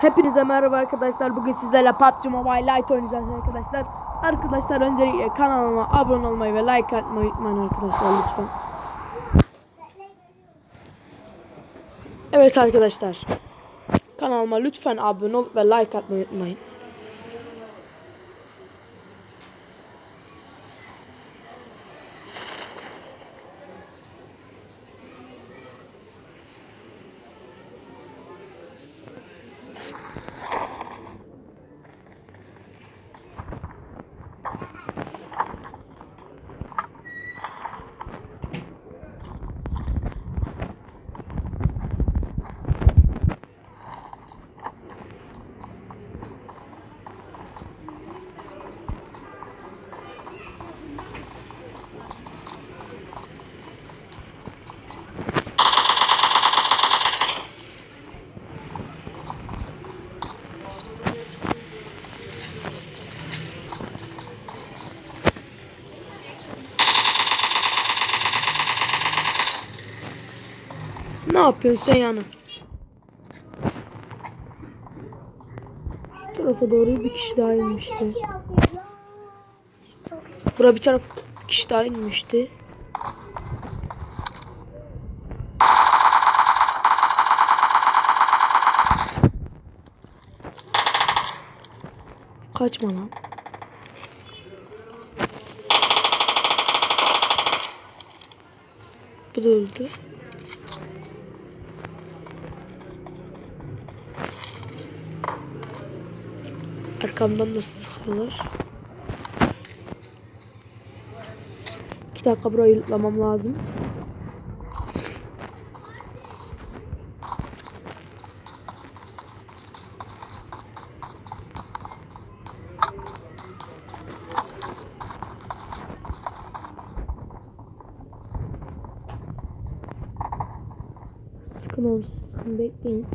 Hepinize merhaba arkadaşlar. Bugün sizlerle PUBG Mobile Lite oynayacağız arkadaşlar. Arkadaşlar öncelikle kanalıma abone olmayı ve like atmayı unutmayın arkadaşlar lütfen. Evet arkadaşlar. Kanalıma lütfen abone ol ve like atmayı unutmayın. Ne yapıyorsun sen yani? Şu tarafa doğru bir kişi daha inmişti. Buraya bir tane kişi daha inmişti. Kaçma lan. Bu da öldü. Arkamdan da sıkıyorlar. İki dakika burayı yutlamam lazım. Sıkın oğlum sıkın bekleyin.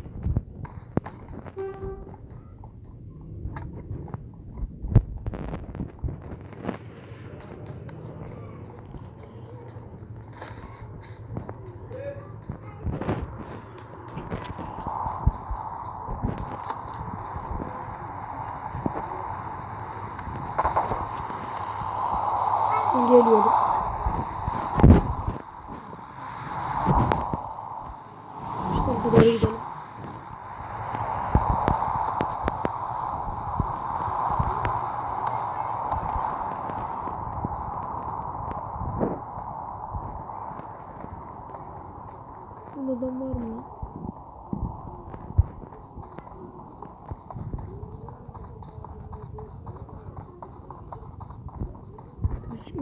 Geliyorum. İşte doğru gidelim. Burada adam var mı? ya?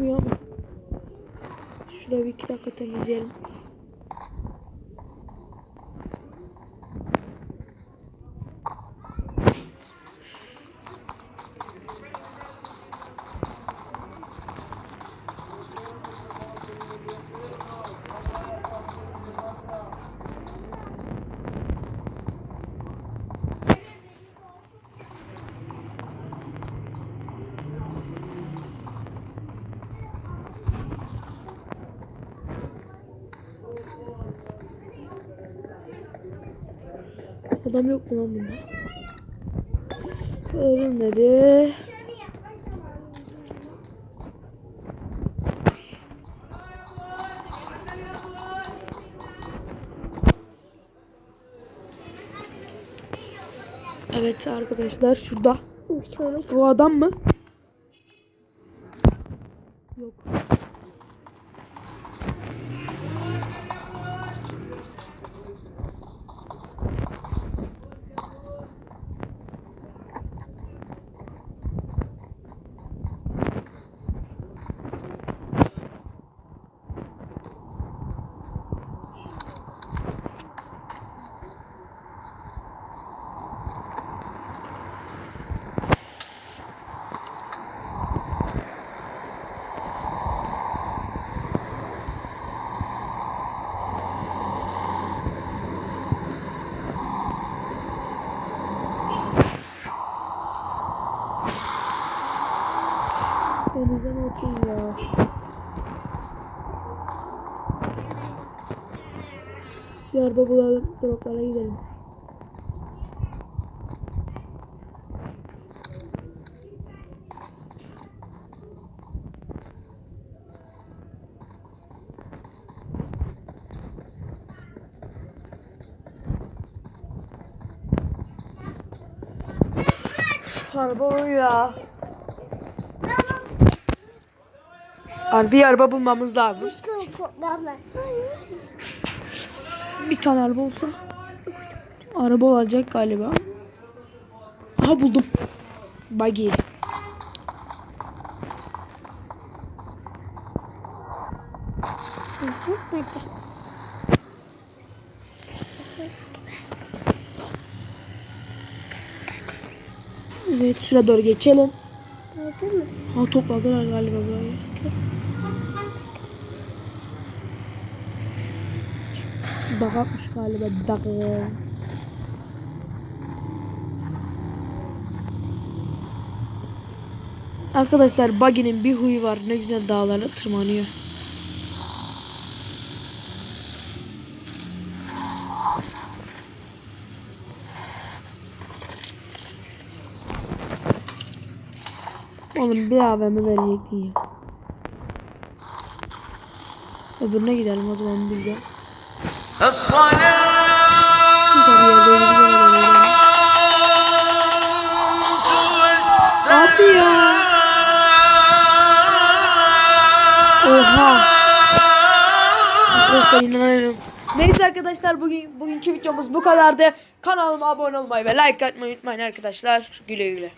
Gözükmüyor ama. Şurayı bir iki dakika temizleyelim. Adam yok mu lan bunda? Ölmedi. Evet arkadaşlar şurada. O adam mı? Yok. Şu araba bulalım. Droplara gidelim. Araba uyuyor. Bir araba bulmamız lazım. Bir tane araba olsa. Araba olacak galiba. Aha buldum. Buggy. Evet şuraya doğru geçelim. Ha topladılar galiba burayı. Dakakmış galiba dakika. Arkadaşlar Buggy'nin bir huyu var. Ne güzel dağlara tırmanıyor. Oğlum bir AVM verecektin ya. Öbürüne gidelim o zaman bir Abi ya. Oha. Arkadaşlar inanamıyorum. Neyse arkadaşlar bugün bugünkü videomuz bu kadardı. Kanalıma abone olmayı ve like atmayı unutmayın arkadaşlar. Güle güle.